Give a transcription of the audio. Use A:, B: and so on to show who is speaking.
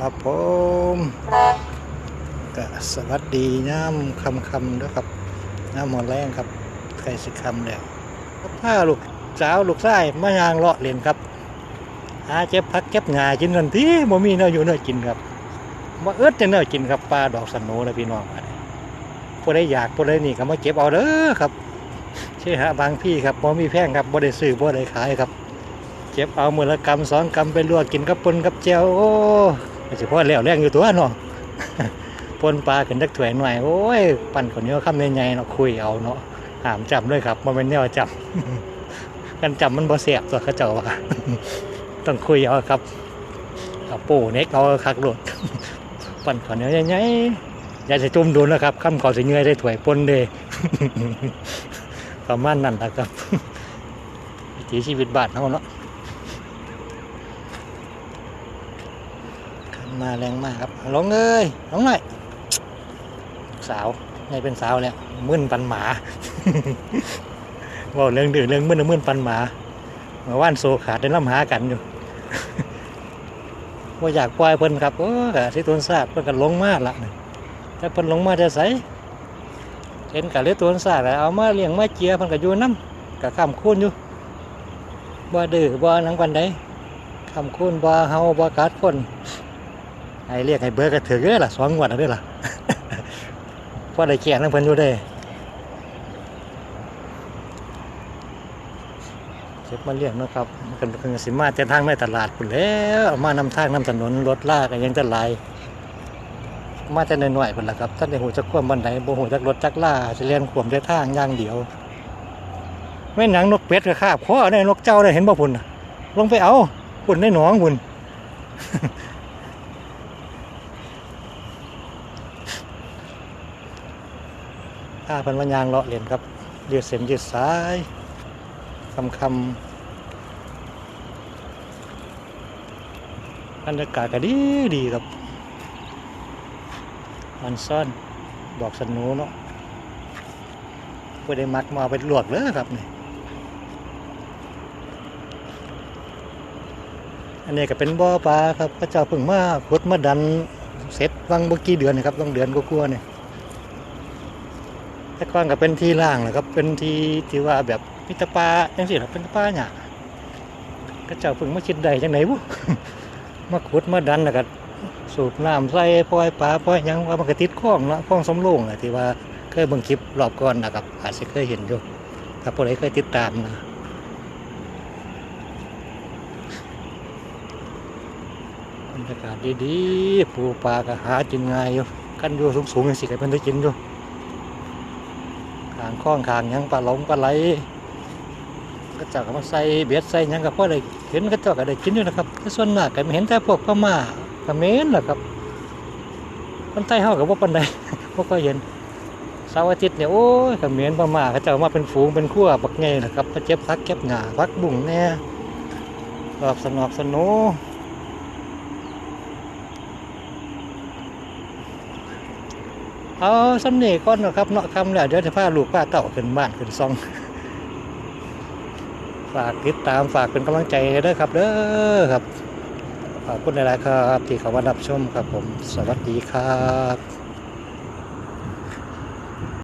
A: ครับผมก็สวัสดีย่ำคำคำด้วยครับย่ำหมดแรงครับใครสิคำแล้วก็พาลูกสาวลูกชายมายางเลาะเล่นครับหาเจ็บพักเก็บงากินกันที่บ่มีเนื้ออยู่เนื้อกินครับบ่เอิดจะเนื้อกินครับปลาดอกสนโนนะพี่น้องผู้ใดอยากผู้ใดนี่ก็มาเก็บเอาเด้อครับใช่ฮะบางพี่ครับบ่มีแพงครับบ่ได้ซื้อบ่ได้ขายครับ เก็บเอามือละกำสองกำไปลวกกินกับปนกับเจียวโอ้ เฉพาะแล้วแรงอยู่ตัวเนาะปนปลาขึ้นจักถวยหน่อยโอ้ยปั่นคนเหนี้คำใหญ่ๆเนาะคุยเอาเนาะหามจำด้วยครับมันเป็นแนวจำกันจำมันบ่เสียบตัวเขาเจ้าว่าต้องคุยเอาครับเอาปูเน็กเอาคักโหลดปั่นขอนเหนี้ใหญ่ๆอย่าจะจุ่มโดนนะครับคำขอสิเงยได้ถวยปนเดประมาณนั้นนะครับวิถีชีวิตบ้านเฮาเนาะ ขัน มาแรงมากครับลงเลยลงหน่อยสาวนี่เป็นสาวเนี่ยมึนปันหมาว่าเรื่องดื่นเรื่องมึนมึนปันหมาเมื่อวานโซขาดได้ล่ำหากันอยู่ว่าอยากปล่อยเพิ่นครับโอ้กะที่ตัวนซาดเพิ่นก็ลงมาละนี่แต่เพิ่นลงมาจะใสเห็นกะเลยตัวนซาดเอามาเลี้ยงมาเจียเพิ่นก็อยู่น้ำกะข้ามคูนอยู่บ่ดื้อบ่หนังปันใดข้ามคูนบ่เฮาบ่กัดคน ให้เรียกให้เบอร์กระถือเด้อล่ะสองงวดแล้วเด้อล่ะพอได้แข่งนั่งเพิ่นอยู่เด้เก็บมาเลี้ยงเนะครับมันก็คือสิมาแต่ทางในตลาดพุ่นแล้วเอามานำทางนำถนนรถลากยังจะหลาย มาแต่น้อยๆพุ่นละครับท่านได้หูจักความบันไดบ่หูจักรถจักล่าสิเลียนขวมแต่ทางย่างเดียวแม่นหนังนกเป็ดก็คาบคอได้นกเจ้าได้เห็นบ่พุ่นลงไปเอาพุ่นในหนองพุ่น ถ้าพันวันยางเลาะเล่นครับยืดเส้นยืดสายคำคำบรรยากาศก็ดีดีครับมันซ่อนดอกสนูเนาะไม่ได้มักมาเอาไปลวกเลยครับนี่อันนี้ก็เป็นบ่อปลาครับพระเจ้าเพิ่งมาขุดมาดันเสร็จวังเมื่อกี้เดือนนะครับต้องเดือนกลัวาๆเนี่ย แต่ก่อนก็เป็นที่ล่างนะครับเป็นที่ที่ว่าแบบมิตรปลาจังสิครับเป็นปลาหยาก็เจ้าพิ่งมาคิดได้จังไหนบุมาขุดมาดันแล้วก็สูบน้ำใส่ปล่อยปลาปล่อยยังว่ามันก็ติดคลองเนาะคลองสำโรงแหละที่ว่าเคยบิ่งคลิปรอบก่อนนะครับ อาจจะเคยเห็นอยู่ถ้าผู้ใดเคยติดตามนะบรรยากาศดีๆปูปลาก็หากินง่ายอยู่กันอยู่สูงๆอย่างสิก็เป็นได้กินอยู่างข้องขางยังปลาหลงปลาไหลก็จ้ากมาใส่เบ็ดใส่ยังกับพ่อได้เห็นก็เจ้าก็ได้กินอยู่นะครับแต่ส่วนมากก็ไม่เห็นแต่พวกพม่าเขมรแหละครับคนใต้เฮากับว่าปันใดพวกก็เห็นเสาร์อาทิตย์เนี่ยโอ้ยเขมรพม่าเขาเจ้ามาเป็นฝูงเป็นขั้วบักไงนะครับมาเจ็บพักเก็บหงาพักบุ่งแน่รอบสนอกสนุ เอาสำเนีก่อนนะครับเนาะคำแล้วเดี๋ยวจะพาลูกพาเต่าขึ้นบ้านขึ้นซอง ฝากติดตามฝากเป็นกำลังใจเด้อครับเด้อครับขอบคุณหลายๆครับ ที่เขามารับชมครับผม สวัสดีครับ